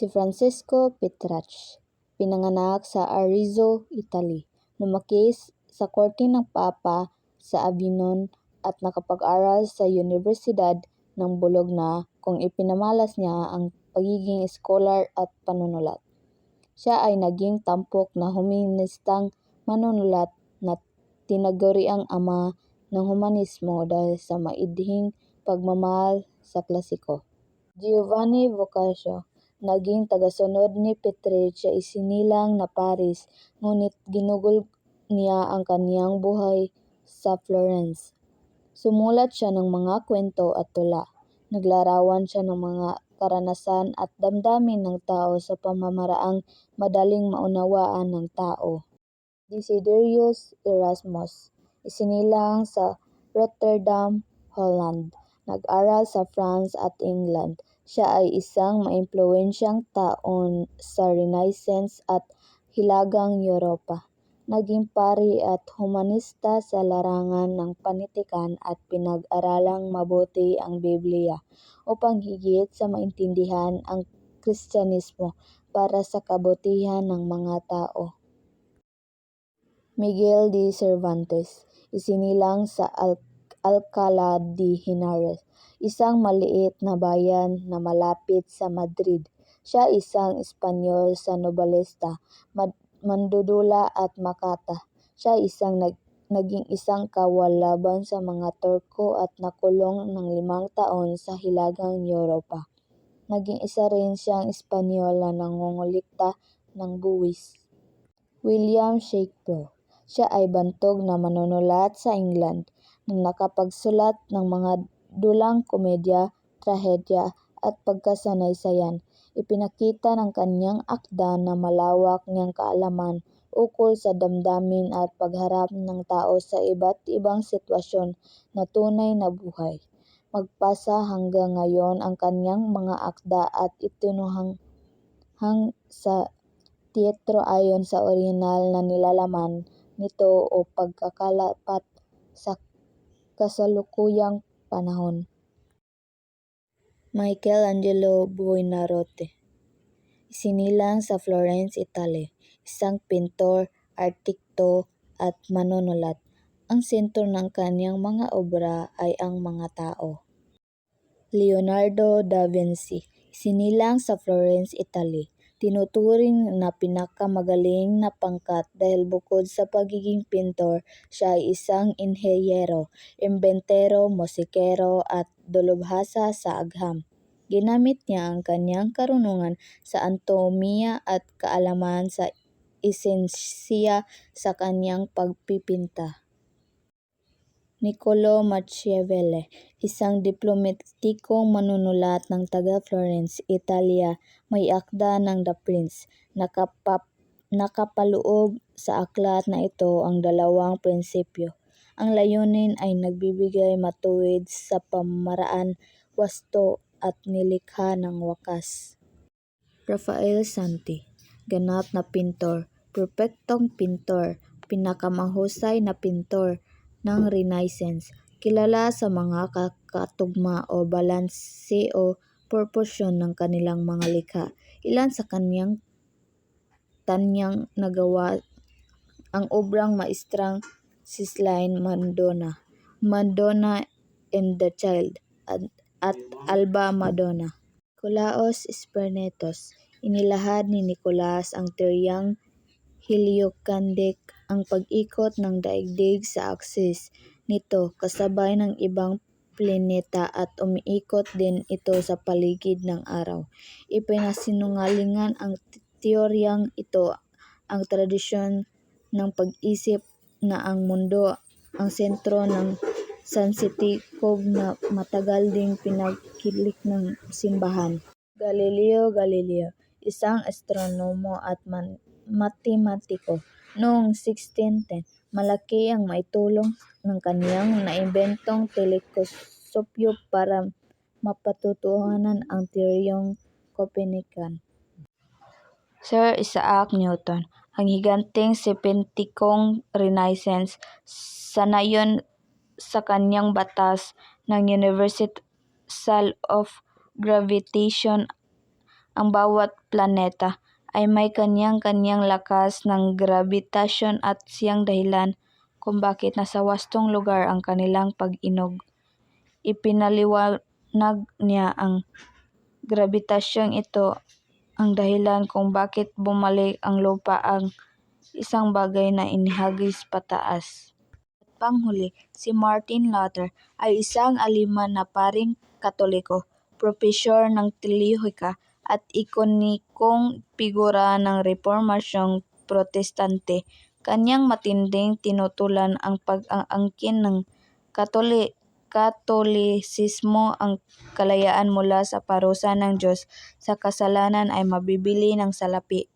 Si Francesco Petrarch, pinanganak sa Arezzo, Italy. Lumaki sa korte ng Papa sa Avignon at nakapag-aral sa Universidad ng Bologna kung ipinamalas niya ang pagiging scholar at panunulat. Siya ay naging tampok na humanistang manunulat na tinaguriang ama ng humanismo dahil sa maidhing pagmamahal sa klasiko. Giovanni Boccaccio, naging tagasunod ni Petrarch sa isinilang na Paris ngunit ginugol niya ang kaniyang buhay sa Florence. Sumulat siya ng mga kwento at tula. Naglarawan siya ng mga karanasan at damdamin ng tao sa pamamaraang madaling maunawaan ng tao. Desiderius Erasmus, isinilang sa Rotterdam, Holland. Nag-aral sa France at England. Siya ay isang maimpluwensyang taon sa Renaissance at Hilagang Europa. Naging pari at humanista sa larangan ng panitikan at pinag-aralang mabuti ang Biblia upang higit sa maintindihan ang Kristyanismo para sa kabutihan ng mga tao. Miguel de Cervantes, isinilang sa Al Alcalá de Henares, isang maliit na bayan na malapit sa Madrid. Siya isang Espanyol sa nobalista, mandudula at makata. Siya isang nag naging isang kawal laban sa mga Turko at nakulong ng limang taon sa Hilagang Europa. Naging isa rin siyang Espanyol na nangungulikta ng buwis. William Shakespeare siya ay bantog na manunulat sa England na nakapagsulat ng mga dulang komedya, trahedya at pagkasanaysayan. Ipinakita ng kanyang akda na malawak niyang kaalaman ukol sa damdamin at pagharap ng tao sa iba't ibang sitwasyon na tunay na buhay. Magpasa hanggang ngayon ang kanyang mga akda at itinuhang sa teatro ayon sa orihinal na nilalaman nito o pagkakalapat sa kasalukuyang panahon. Michelangelo Buonarroti Isinilang sa Florence, Italy, isang pintor, arkitekto at manunulat. Ang sentro ng kaniyang mga obra ay ang mga tao. Leonardo da Vinci Isinilang sa Florence, Italy, Tinuturing na pinakamagaling na pangkat dahil bukod sa pagiging pintor, siya ay isang inhenyero, imbentero, musikero at dalubhasa sa agham. Ginamit niya ang kanyang karunungan sa anatomiya at kaalaman sa esensiya sa kanyang pagpipinta. Niccolo Machiavelli, isang diplomatikong manunulat ng taga-Florence, Italia, may akda ng The Prince. Nakapaloob sa aklat na ito ang dalawang prinsipyo. Ang layunin ay nagbibigay matuwid sa pamamaraan, wasto at nilikha ng wakas. Rafael Santi, ganap na pintor, perpektong pintor, pinakamahusay na pintor ng Renaissance, kilala sa mga katugma o balanse o proporsyon ng kanilang mga likha. Ilan sa kaniyang tanyang nagawa ang obrang maestrang Sistine Madonna, Madonna and the Child, at, at Alba Madonna. Nicolaus Spernetos, inilahad ni Nicolas ang teoryang heliocentric ang pag-ikot ng daigdig sa aksis nito kasabay ng ibang planeta at umiikot din ito sa paligid ng araw. Ipinasinungalingan ang teoryang ito ang tradisyon ng pag-isip na ang mundo ang sentro ng sensitikob na matagal ding pinagkilik ng simbahan. Galileo Galileo, isang astronomo at matematiko, Noong 1610, malaki ang maitulong ng kaniyang naimbentong teleskopyo para mapatutuhanan ang teoryang Copernican. Sir Isaac Newton, ang higanteng sipentikong Renaissance, sanayon sa kaniyang batas ng universal of gravitation ang bawat planeta ay may kanyang-kanyang lakas ng grabitasyon at siyang dahilan kung bakit nasa wastong lugar ang kanilang pag-inog. Ipinaliwanag niya ang gravitasyong ito ang dahilan kung bakit bumalik ang lupa ang isang bagay na inihagis pataas. At panghuli, si Martin Luther ay isang aleman na paring Katoliko, propesyor ng teolehika at ikonikong figura ng Reformasyong Protestante. Kanyang matinding tinutulan ang pag-aangkin ng Katoli Katolisismo ang kalayaan mula sa parusa ng Diyos sa kasalanan ay mabibili ng salapi.